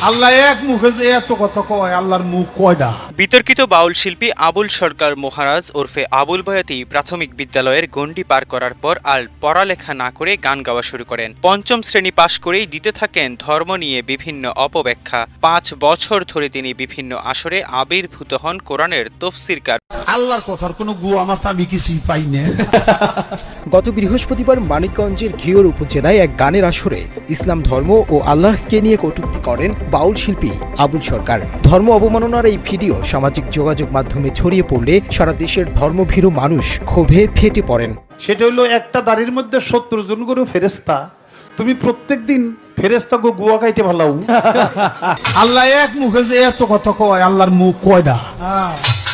আল্লাহ এক মুখে যে এত কথা কয় আল্লাহর মুখ কয়টা বিতর্কিত বাউল শিল্পী আবুল সরকার মহারাজ ওরফে আবুল বয়াতি প্রাথমিক বিদ্যালয়ের গণ্ডি পার করার পর আর পড়ালেখা না করে গান গাওয়া শুরু করেন। পঞ্চম শ্রেণি পাশ করেই দিতে থাকেন ধর্ম নিয়ে বিভিন্ন অপব্যাখ্যা। পাঁচ বছর ধরে তিনি বিভিন্ন আসরে আবির্ভূত হন কোরআনের তফসিরকার। আল্লাহর কথার কোনো গুয়া মাথা আমি কিছুই পাই না। গত বৃহস্পতিবার মানিকগঞ্জের ঘিওর উপজেলায় এক গানের আসরে ইসলাম ধর্ম ও আল্লাহকে নিয়ে কটূক্তি করেন বাউল শিল্পী আবুল সরকার। ধর্ম অবমাননার এই ভিডিও সামাজিক যোগাযোগ মাধ্যমে ছড়িয়ে পড়লে সারা দেশের ধর্মভীরু মানুষ ক্ষোভে ফেটে পড়েন। সেটা হলো একটা দাড়ির মধ্যে সত্তর জন করে ফেরেস্তা তুমি প্রত্যেক দিন ফেরেস্তা গো গুয়া খাইতে ভালাও আল্লাহ এক মুখে যে এত কথা কয় আল্লাহর মুখ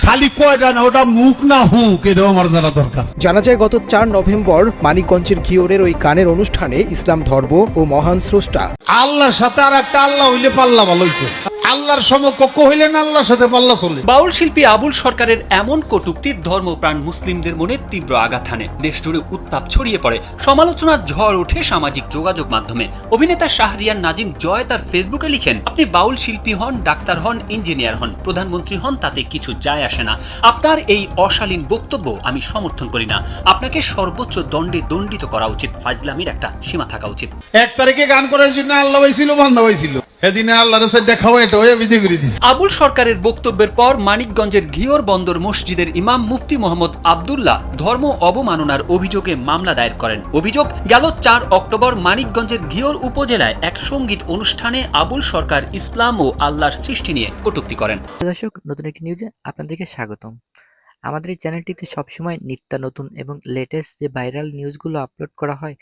খালি কয়টা না ওটা মুখ না হুক এটাও আমার জানা দরকার। জানা যায় গত চার নভেম্বর মানিকগঞ্জের ঘিওরের ওই গানের অনুষ্ঠানে ইসলাম ধর্ম ও মহান স্রষ্টা আল্লাহর সাথে আর একটা আল্লাহ হইলে পাল্লা ভালো হইতো আল্লাহর সমকক্ষ হইলে না আল্লাহর সাথে পাল্লা চলে। বাউল শিল্পী আবুল সরকারের এমন কটূক্তি ধর্মপ্রাণ মুসলিমদের মনে তীব্র আঘাত হানে। দেশ জুড়ে উত্তাপ ছড়িয়ে পড়ে। সমালোচনার ঝড় ওঠে সামাজিক যোগাযোগ মাধ্যমে। অভিনেতা শাহরিয়ার নাজিম জয় তার ফেসবুকে লিখেন আপনি বাউল শিল্পী হন ডাক্তার হন ইঞ্জিনিয়ার হন। প্রধানমন্ত্রী হন তাতে কিছু যায় আসে না। আপনার এই অশালীন বক্তব্য আমি সমর্থন করি না। আপনাকে সর্বোচ্চ দণ্ডে দণ্ডিত করা উচিত। ফাজলামির একটা সীমা থাকা উচিত। এক তারিখে গান করার জন্য আল্লাহ হয়েছিল বান্ধা হয়েছিল সেদিনে আল্লাহর সাথে দেখাও এটা বিধি করে দিছে। আবুল সরকারের বক্তব্যের পর মানিকগঞ্জের ঘিওর বন্দর মসজিদের ইমাম মুফতি মোহাম্মদ আবদুল্লাহ ধর্ম অবমাননার অভিযোগে মামলা দায়ের করেন। অভিযোগ গেল চার অক্টোবর মানিকগঞ্জের ঘিওর উপজেলায় এক সংগীত অনুষ্ঠানে আবুল সরকার ইসলাম ও আল্লাহর সৃষ্টি নিয়ে কটুক্তি করেন। দর্শক নতুন একটি নিউজে আপনাদেরকে স্বাগতম। আমাদের এই চ্যানেলটিতে সবসময় নিত্য নতুন এবং লেটেস্ট যে ভাইরাল নিউজগুলো আপলোড করা হয়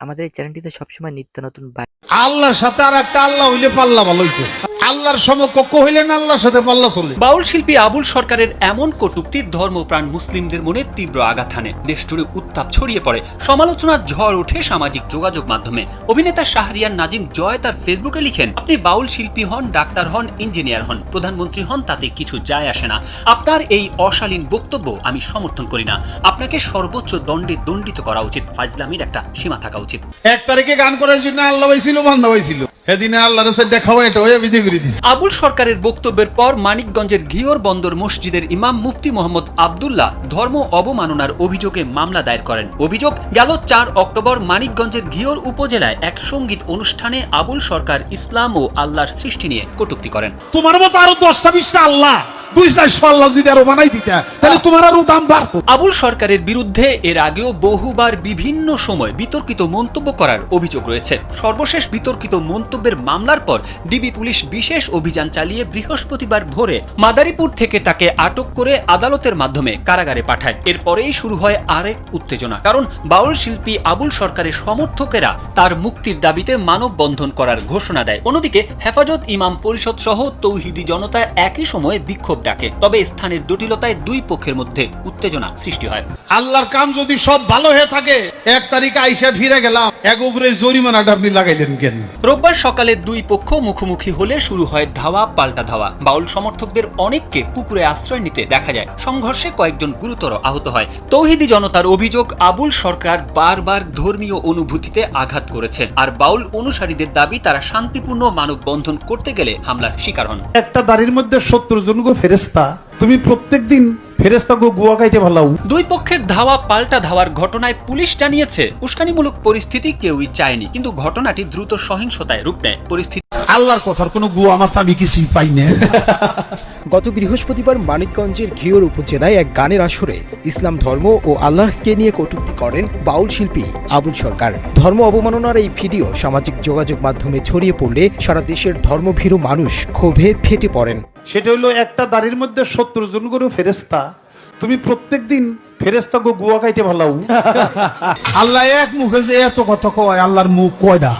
আমাদের এই চ্যানেলটিতে সবসময় নিত্য নতুন আল্লাহর সাথে আর একটা আল্লাহ হইলে পাল্লা ভালো হইতো। আল্লাহর সমকক্ষ হইলে না আল্লাহর সাথে পাল্লা চলে। বাউল শিল্পী আবুল সরকারের এমন কটূক্তি ধর্মপ্রাণ মুসলিমদের মনে তীব্র আঘাত হানে। দেশ জুড়ে উত্তাপ ছড়িয়ে পড়ে। সমালোচনার ঝড় ওঠে সামাজিক যোগাযোগ মাধ্যমে। অভিনেতা শাহরিয়ার নাজিম জয় তার ফেসবুকে লিখেন আপনি বাউল শিল্পী হন ডাক্তার হন ইঞ্জিনিয়ার হন। প্রধানমন্ত্রী হন তাতে কিছু যায় আসে না। আপনার এই অশালীন বক্তব্য আমি সমর্থন করি না। আপনাকে সর্বোচ্চ দণ্ডে দণ্ডিত করা উচিত। ফাজলামির একটা সীমা থাকা উচিত। এক তারিখে গান করার জন্য আল্লাহ হয়েছিল বান্ধা হয়েছিল সেদিনে আল্লাহর সাথে দেখাও এটা হয়ে বিধি করে দিছে। আবুল সরকারের বক্তব্যের পর মানিকগঞ্জের ঘিওর বন্দর মসজিদের ইমাম মুফতি মোহাম্মদ আবদুল্লাহ ধর্ম অবমাননার অভিযোগে মামলা দায়ের করেন। অভিযোগ গেল চার অক্টোবর মানিকগঞ্জের ঘিওর উপজেলায় এক সংগীত অনুষ্ঠানে আবুল সরকার ইসলাম ও আল্লাহর সৃষ্টি নিয়ে কটূক্তি করেন। তোমার মতো আরও দশটা বিশটা আল্লাহ দুই চারশো আল্লাহ যদি আরও বানাই দিতে তাহলে তোমার আরও দাম বাড়তো। আবুল সরকারের বিরুদ্ধে এর আগেও বহুবার বিভিন্ন সময় বিতর্কিত মন্তব্য করার অভিযোগ রয়েছে। সর্বশেষ বিতর্কিত মন্তব্যের মামলার পর ডিবি পুলিশ বিশেষ অভিযান চালিয়ে বৃহস্পতিবার ভোরে মাদারীপুর থেকে তাকে আটক করে আদালতের মাধ্যমে কারাগারে পাঠায়। এরপরেই শুরু হয় আরেক উত্তেজনা কারণ বাউল শিল্পী আবুল সরকারের সমর্থকেরা তার মুক্তির দাবিতে মানববন্ধন করার ঘোষণা দেয়। অন্যদিকে হেফাজত ইমাম পরিষদ সহ তৌহিদি জনতা একই সময়ে বিক্ষোভ ডাকে। তবে স্থানের জটিলতায় দুই পক্ষের মধ্যে উত্তেজনা সৃষ্টি হয়। আল্লাহর কাম যদি সব ভালো হয়ে থাকে এক তারিখে আইসা ফিরে গেলাম এক উপরে জরিমানাটা আপনি লাগাইলেন কেন? রোববার সকালে দুই পক্ষ মুখোমুখি হলে শুরু হয় ধাওয়া পাল্টা ধাওয়া। বাউল সমর্থকদের অনেককে পুকুরে আশ্রয় নিতে দেখা যায়। সংঘর্ষে কয়েকজন গুরুতর আহত হয়। তৌহিদি জনতার অভিযোগ, আবুল সরকার বারবার ধর্মীয় অনুভূতিতে আঘাত করেছে আর বাউল অনুসারীদের দাবি, তারা শান্তিপূর্ণ মানববন্ধন করতে গেলে হামলার শিকার হন। একটা দাড়ির মধ্যে সত্তর জন ফেরেস্তা তুমি প্রত্যেক দিন ফেরেস্তা গো গুয়া খাইতে ভালাও। দুই পক্ষের ধাওয়া পাল্টা ধাওয়ার ঘটনায় পুলিশ জানিয়েছে উস্কানিমূলক পরিস্থিতি কেউই চায়নি কিন্তু ঘটনাটি দ্রুত সহিংসতায় রূপ নেয়। পরিস্থিতি আল্লাহর কথার কোনো গুয়া মাথা আমি কিছুই পাই না। গত বৃহস্পতিবার মানিকগঞ্জের ঘিওর উপজেলায় এক গানের আসরে ইসলাম ধর্ম ও আল্লাহকে নিয়ে কটূক্তি করেন বাউল শিল্পী আবুল সরকার। ধর্ম অবমাননার এই ভিডিও সামাজিক যোগাযোগ মাধ্যমে ছড়িয়ে পড়লে সারা দেশের ধর্মভীরু মানুষ ক্ষোভে ফেটে পড়েন। সেটা হলো একটা দাড়ির মধ্যে সত্তর জন করে ফেরেস্তা তুমি প্রত্যেক দিন ফেরেস্তা গো গুয়া খাইতে ভালো আল্লাহ এক মুখে যে এত কথা কয় আল্লাহর মুখ কয়টা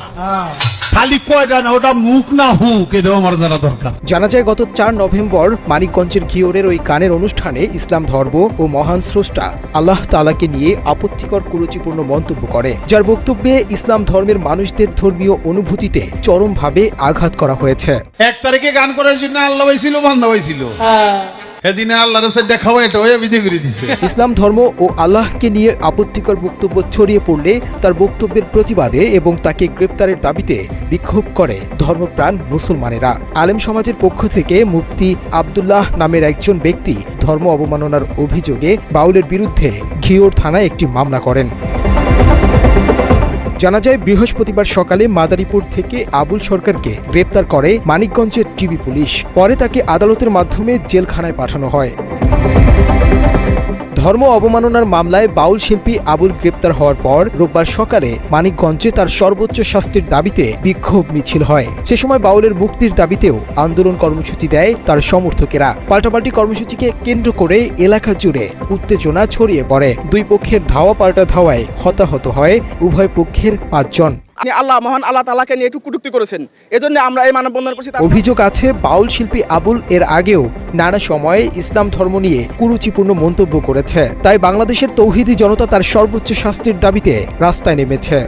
খালি কয়টা না ওটা মুখ না হুক এটাও আমার জানা দরকার। জানা যায় গত চার নভেম্বর মানিকগঞ্জের ঘিওরের ওই গানের অনুষ্ঠানে ইসলাম ধর্ম ও মহান স্রষ্টা আল্লাহ তালাকে নিয়ে আপত্তিকর কুরুচিপূর্ণ মন্তব্য করে যার বক্তব্যে ইসলাম ধর্মের মানুষদের ধর্মীয় অনুভূতিতে চরমভাবে আঘাত করা হয়েছে। এক তারিখে গান করার জন্য আল্লাহ হয়েছিল বান্ধা হয়েছিল। এদিনে এটা বিধি করে ইসলাম ধর্ম ও আল্লাহকে নিয়ে আপত্তিকর বক্তব্য ছড়িয়ে পড়লে তার বক্তব্যের প্রতিবাদে এবং তাকে গ্রেপ্তারের দাবিতে বিক্ষোভ করে ধর্মপ্রাণ মুসলমানেরা। আলেম সমাজের পক্ষ থেকে মুফতি আবদুল্লাহ নামের একজন ব্যক্তি ধর্ম অবমাননার অভিযোগে বাউলের বিরুদ্ধে ঘিওর থানায় একটি মামলা করেন। জানা যায়, বৃহস্পতিবার সকালে মাদারীপুর থেকে আবুল সরকারকে গ্রেপ্তার করে মানিকগঞ্জের টিবি পুলিশ। পরে তাকে আদালতের মাধ্যমে জেলখানায় পাঠানো হয়। ধর্ম অবমাননার মামলায় বাউল শিল্পী আবুল গ্রেপ্তার হওয়ার পর রোববার সকালে মানিকগঞ্জে তার সর্বোচ্চ শাস্তির দাবিতে বিক্ষোভ মিছিল হয়। সে সময় বাউলের মুক্তির দাবিতেও আন্দোলন কর্মসূচি দেয় তার সমর্থকেরা। পাল্টাপাল্টি কর্মসূচিকে কেন্দ্র করে এলাকা জুড়ে উত্তেজনা ছড়িয়ে পড়ে। দুই পক্ষের ধাওয়া পাল্টা ধাওয়ায় হতাহত হয় উভয় পক্ষের পাঁচজন। আল্লাহ মহান আল্লাহ তালাকে নিয়ে একটু কটুক্তি করেছেন। এজন্য আমরা এই মানববন্ধন করছি অভিযোগ আছে, বাউল শিল্পী আবুল এর আগেও নানা সময়ে ইসলাম ধর্ম নিয়ে কুরুচিপূর্ণ মন্তব্য করেছে। তাই বাংলাদেশের তৌহিদি জনতা তার সর্বোচ্চ শাস্তির দাবিতে রাস্তায় নেমেছে।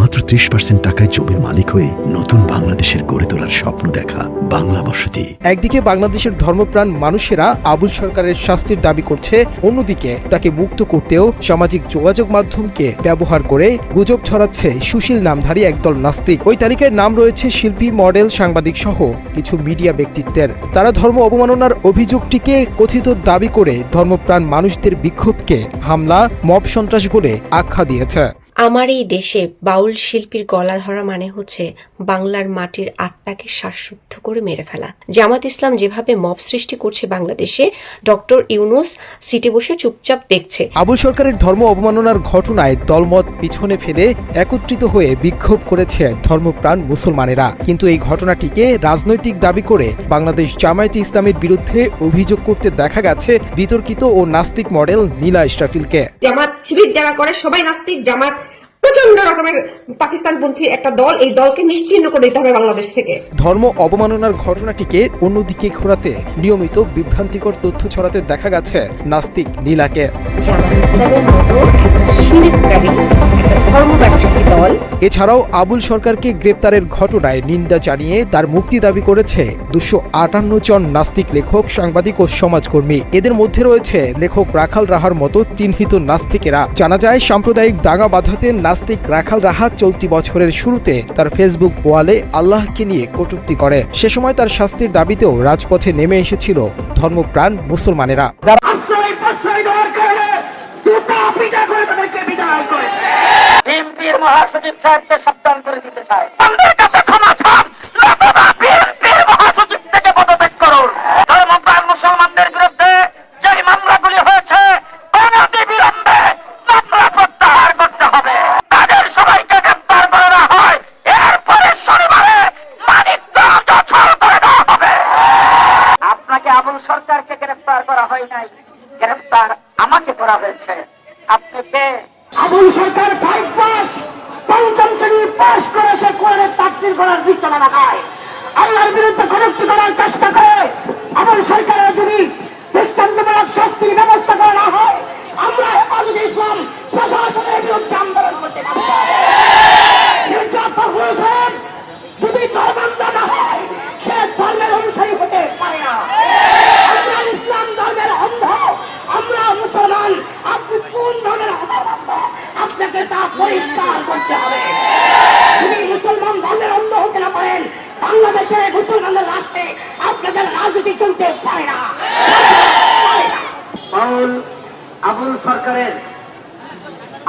মাত্র ত্রিশ পার্সেন্ট টাকায় জমির মালিক হয়ে নতুন বাংলাদেশের গড়ে তোলার স্বপ্ন দেখা বাংলা বসতি। একদিকে বাংলাদেশের ধর্মপ্রাণ মানুষেরা আবুল সরকারের শাস্তির দাবি করছে, অন্যদিকে তাকে মুক্ত করতেও সামাজিক যোগাযোগ মাধ্যমকে ব্যবহার করে গুজব ছড়াচ্ছে সুশীল নামধারী একদল নাস্তিক। ওই তালিকায় নাম রয়েছে শিল্পী, মডেল, সাংবাদিক সহ কিছু মিডিয়া ব্যক্তিত্বের। তারা ধর্ম অবমাননার অভিযোগটিকে কথিত দাবি করে ধর্মপ্রাণ মানুষদের বিক্ষোভকে হামলা, মব সন্ত্রাস বলে আখ্যা দিয়েছে। আমার এই দেশে বাউল শিল্পীর গলা ধরা মানে হচ্ছে বাংলার মাটির আত্মাকে শ্বাসরুদ্ধ করে মেরে ফেলা। জামাত ইসলাম যেভাবে মব সৃষ্টি করছে বাংলাদেশে ডক্টর ইউনুস সিটে বসে চুপচাপ দেখছে। আবুল সরকারের ধর্ম অবমাননার ঘটনায় দলমত পিছনে ফেলে একত্রিত হয়ে বিক্ষোভ করেছে ধর্মপ্রাণ মুসলমানেরা। কিন্তু এই ঘটনাটিকে রাজনৈতিক দাবি করে বাংলাদেশ জামায়াতে ইসলামের বিরুদ্ধে অভিযোগ করতে দেখা গেছে বিতর্কিত ও নাস্তিক মডেল নীলা ইশরাফিলকে। জামাত শিবির যারা করে সবাই নাস্তিক জামাত প্রচণ্ড রকমের পাকিস্তানপন্থী একটা দল এই দলকে নিশ্চিহ্ন করে দিতে হবে বাংলাদেশ থেকে। ধর্ম অবমাননার ঘটনাটিকে অন্যদিকে ঘোরাতে নিয়মিত বিভ্রান্তিকর তথ্য ছড়াতে দেখা গেছে নাস্তিক নীলাকে। জামাত ইসলামের মতো একটা শিরিককারী একটা ধর্ম দল। এছাড়াও আবুল সরকারকে গ্রেপ্তারের ঘটনায় নিন্দা জানিয়ে তার মুক্তি দাবি করেছে দুশো আটান্ন জন নাস্তিক লেখক সাংবাদিক ও সমাজকর্মী। এদের মধ্যে রয়েছে লেখক রাখাল রাহার মতো চিহ্নিত নাস্তিকেরা। জানা যায় সাম্প্রদায়িক দাঙ্গা বাধাতে নাস্তিক রাখাল রাহা চলতি বছরের শুরুতে তার ফেসবুক ওয়ালে আল্লাহকে নিয়ে কটুক্তি করে। সে সময় তার শাস্তির দাবিতেও রাজপথে নেমে এসেছিল ধর্মপ্রাণ মুসলমানেরা। মহাসচিব সাহেবকে সাবধান করে দিতে চায়। আমাদের কাছে ক্ষমা চান নতুবা বিএনপির মহাসচিব থেকে পদত্যাগ করুন ধর্মপ্রাণ মুসলমানদের বিরুদ্ধে যে মামলাগুলি হয়েছে অনতি বিলম্বে মামলা প্রত্যাহার করতে হবে তাদের সবাইকে গ্রেপ্তার করে দেওয়া হয় এরপরে শনিবারে মানিকগঞ্জ অচল করে দেওয়া হবে আপনাকে আবুল সরকারকে গ্রেফতার করা হয় নাই। গ্রেফতার আমাকে করা হয়েছে। আপনি কে? আবুল সরকার পঞ্চম শ্রেণি পাস করে সে কোরআনের তাফসির করার বিস্তলা লাগায় আল্লাহর বিরুদ্ধে কটূক্তি করার চেষ্টা করে। আবুল সরকারের যদি দৃষ্টান্তমূলক শাস্তির ব্যবস্থা করা না হয়, আমরা হেফাজত ইসলাম প্রশাসনের বিরুদ্ধে আন্দোলন করতে পারি মির্জা ফখরুল হোসেন যদি ধর্মান্ধ না হয় সে ধর্মের অনুসারী হতে পারে না আমরা ইসলাম ধর্মের অন্ধ আমরা মুসলমান আপনি কোন ধর্মের অন্ধ আপনাকে তা পরিষ্কার করতে হবে যদি মুসলমান ধর্মের অন্ধ হতে না পারেন বাংলাদেশে মুসলমানদের রাষ্ট্রে আপনাদের রাজনীতি চলতে পারে না আবুল আবুল সরকারের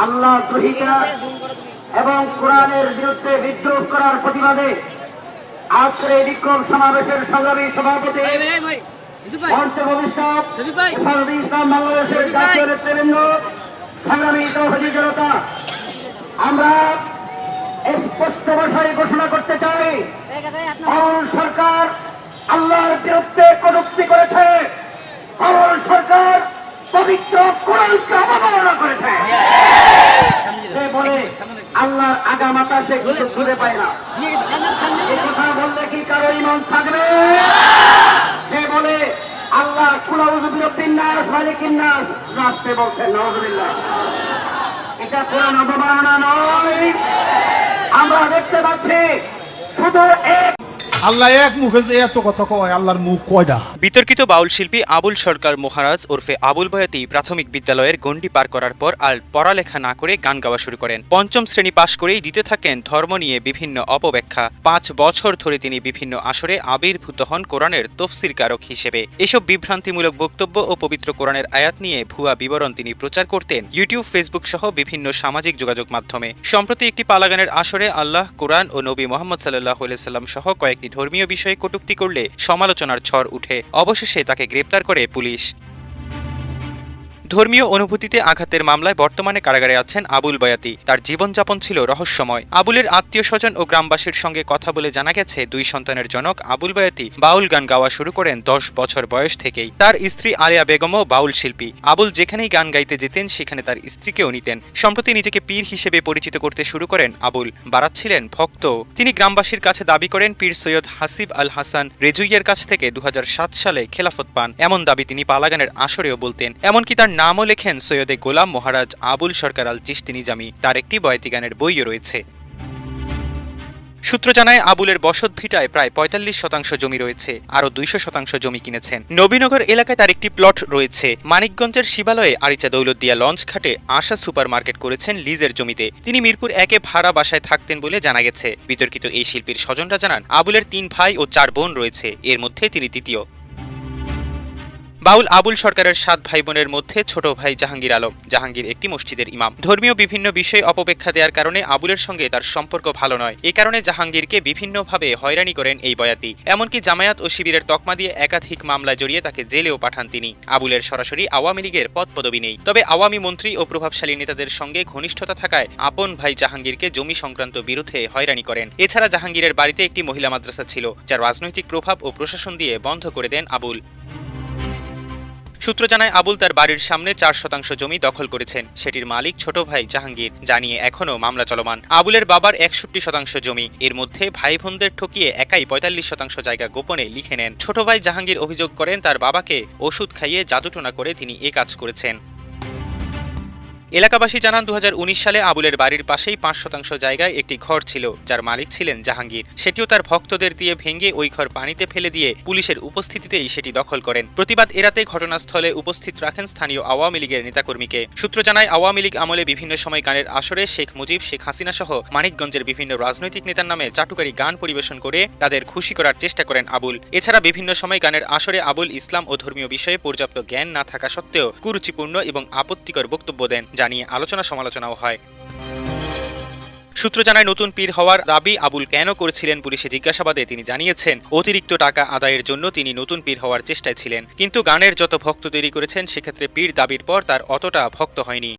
আল্লাহ দ্রোহিতা এবং কোরআনের বিরুদ্ধে বিদ্রোহ করার প্রতিবাদে আজকের এই বিক্ষোভ সমাবেশের সংগ্রামী সভাপতি মঞ্চে ভবিষ্যৎ হেফাজতে ইসলাম বাংলাদেশের জাতীয় নেতৃবৃন্দ সংগ্রামী তৌহিদি জনতা আমরা স্পষ্ট ভাষায় ঘোষণা করতে চাই সরকার আল্লাহর বিরুদ্ধে কটূক্তি করেছে। সরকার পবিত্র কোরআনকে অবমাননা করেছে। সে বলে, আল্লাহর আগামাতা সে কিছু শুনে পায় না। এ কথা বললে কি কারও ইমান থাকবে? সে বলে আল্লাহ কুলাউজুবিরুদ্দিন নাস, মালিকিন নাস। নাচতে বলছেন নওয়াজুবিল্লাহ এটা কোরআন অবমাননা নয়। আমরা দেখতে পাচ্ছি, শুধু এক আল্লাহ এক মুখে যে এত কথা কয়, আল্লাহর মুখ কয়টা বিতর্কিত বাউল শিল্পী আবুল সরকার মহারাজ ওরফে আবুল বয়াতি প্রাথমিক বিদ্যালয়ের গণ্ডি পার করার পর আর পড়ালেখা না করে গান গাওয়া শুরু করেন। পঞ্চম শ্রেণি পাশ করেই দিতে থাকেন ধর্ম নিয়ে বিভিন্ন অপব্যাখ্যা। পাঁচ বছর ধরে তিনি বিভিন্ন আসরে আবির্ভূত হন কোরআনের তফসির কারক হিসেবে। এসব বিভ্রান্তিমূলক বক্তব্য ও পবিত্র কোরআনের আয়াত নিয়ে ভুয়া বিবরণ তিনি প্রচার করতেন ইউটিউব, ফেসবুক সহ বিভিন্ন সামাজিক যোগাযোগ মাধ্যমে। সম্প্রতি একটি পালাগানের আসরে আল্লাহ, কোরআন ও নবী মোহাম্মদ সাল্লাহ সাল্লাম সহ কয়েকটি ধর্মীয় বিষয়ে কটুক্তি করলে সমালোচনার ঝড় উঠে। অবশেষে তাকে গ্রেপ্তার করে পুলিশ। ধর্মীয় অনুভূতিতে আঘাতের মামলায় বর্তমানে কারাগারে আছেন আবুল বয়াতি। তার জীবনযাপন ছিল রহস্যময়। আবুলের আত্মীয় স্বজন ও গ্রামবাসীর সঙ্গে কথা বলে জানা গেছে, দুই সন্তানের জনক আবুল বয়াতি বাউল গান গাওয়া শুরু করেন দশ বছর বয়স থেকেই। তার স্ত্রী আলিয়া বেগমও বাউল শিল্পী। আবুল যেখানেই গান গাইতে যেতেন, সেখানে তার স্ত্রীকেও নিতেন। সম্প্রতি নিজেকে পীর হিসেবে পরিচিত করতে শুরু করেন আবুল। বাড়াচ্ছিলেন ভক্ত। তিনি গ্রামবাসীর কাছে দাবি করেন, পীর সৈয়দ হাসিব আল হাসান রেজুইয়ের কাছ থেকে দু হাজার সাত সালে খেলাফত পান। এমন দাবি তিনি পালাগানের আসরেও বলতেন। এমনকি তার নামও লেখেন সৈয়দে গোলাম মহারাজ আবুল সরকার আল চিস্তি নিজামি তার একটি বয়তি গানের বইও রয়েছে। সূত্র জানায়, আবুলের বসত ভিটায় প্রায় পঁয়তাল্লিশ শতাংশ জমি রয়েছে, আরও দুইশো শতাংশ জমি কিনেছেন। নবীনগর এলাকায় তার একটি প্লট রয়েছে। মানিকগঞ্জের শিবালয়ে আরিচা দৌলতদিয়া লঞ্চ ঘাটে আশা সুপার মার্কেট করেছেন লিজের জমিতে। তিনি মিরপুর একে ভাড়া বাসায় থাকতেন বলে জানা গেছে। বিতর্কিত এই শিল্পীর স্বজনরা জানান, আবুলের তিন ভাই ও চার বোন রয়েছে, এর মধ্যে তিনি তৃতীয়। বাউল আবুল সরকারের সাত ভাই বোনের মধ্যে ছোট ভাই জাহাঙ্গীর আলম। জাহাঙ্গীর একটি মসজিদের ইমাম। ধর্মীয় বিভিন্ন বিষয়ে অপব্যাখ্যা দেওয়ার কারণে আবুলের সঙ্গে তার সম্পর্ক ভালো নয়। এ কারণে জাহাঙ্গীরকে বিভিন্নভাবে হয়রানি করেন এই বয়াতি। এমনকি জামায়াত ও শিবিরের তকমা দিয়ে একাধিক মামলায় জড়িয়ে তাকে জেলেও পাঠান তিনি। আবুলের সরাসরি আওয়ামী লীগের পদ পদবি নেই। তবে আওয়ামী মন্ত্রী ও প্রভাবশালী নেতাদের সঙ্গে ঘনিষ্ঠতা থাকায় আপন ভাই জাহাঙ্গীরকে জমি সংক্রান্ত বিরুদ্ধে হয়রানি করেন। এছাড়া জাহাঙ্গীরের বাড়িতে একটি মহিলা মাদ্রাসা ছিল, যার রাজনৈতিক প্রভাব ও প্রশাসন দিয়ে বন্ধ করে দেন আবুল। সূত্র জানায়, আবুল তার বাড়ির সামনে চার শতাংশ জমি দখল করেছেন। সেটির মালিক ছোট ভাই জাহাঙ্গীর, জানিয়ে এখনও মামলা চলমান। আবুলের বাবার একষট্টি শতাংশ জমি। এর মধ্যে ভাই বোনদের ঠকিয়ে একাই পঁয়তাল্লিশ শতাংশ জায়গা গোপনে লিখে নেন। ছোট ভাই জাহাঙ্গীর অভিযোগ করেন, তার বাবাকে ওষুধ খাইয়ে জাদুটোনা করে তিনি এ কাজ করেছেন। এলাকাবাসী জানান দু হাজার উনিশ সালে আবুলের বাড়ির পাশেই পাঁচ শতাংশ জায়গায় একটি ঘর ছিল, যার মালিক ছিলেন জাহাঙ্গীর। সেটিও তার ভক্তদের দিয়ে ভেঙে ওই ঘর পানিতে ফেলে দিয়ে পুলিশের উপস্থিতিতেই সেটি দখল করেন। প্রতিবাদ এড়াতে ঘটনাস্থলে উপস্থিত রাখেন স্থানীয় আওয়ামী লীগের নেতাকর্মীকে। সূত্র জানায়, আওয়ামী লীগ আমলে বিভিন্ন সময় গানের আসরে শেখ মুজিব, শেখ হাসিনা সহ মানিকগঞ্জের বিভিন্ন রাজনৈতিক নেতার নামে চাটুকারী গান পরিবেশন করে তাদের খুশি করার চেষ্টা করেন আবুল। এছাড়া বিভিন্ন সময় গানের আসরে আবুল ইসলাম ও ধর্মীয় বিষয়ে পর্যাপ্ত জ্ঞান না থাকা সত্ত্বেও কুরুচিপূর্ণ এবং আপত্তিকর বক্তব্য দেন। জানিয়ে আলোচনা সমালোচনাও হয়। সূত্র জানায়, নতুন পীর হওয়ার দাবি আবুল কেন করেছিলেন পুলিশে জিজ্ঞাসাবাদে তিনি জানিয়েছেন, অতিরিক্ত টাকা আদায়ের জন্য তিনি নতুন পীর হওয়ার চেষ্টায় ছিলেন, কিন্তু গানের যত ভক্ত তৈরি করেছেন, সেক্ষেত্রে পীর দাবির পর তার অতটা ভক্ত হয়নি।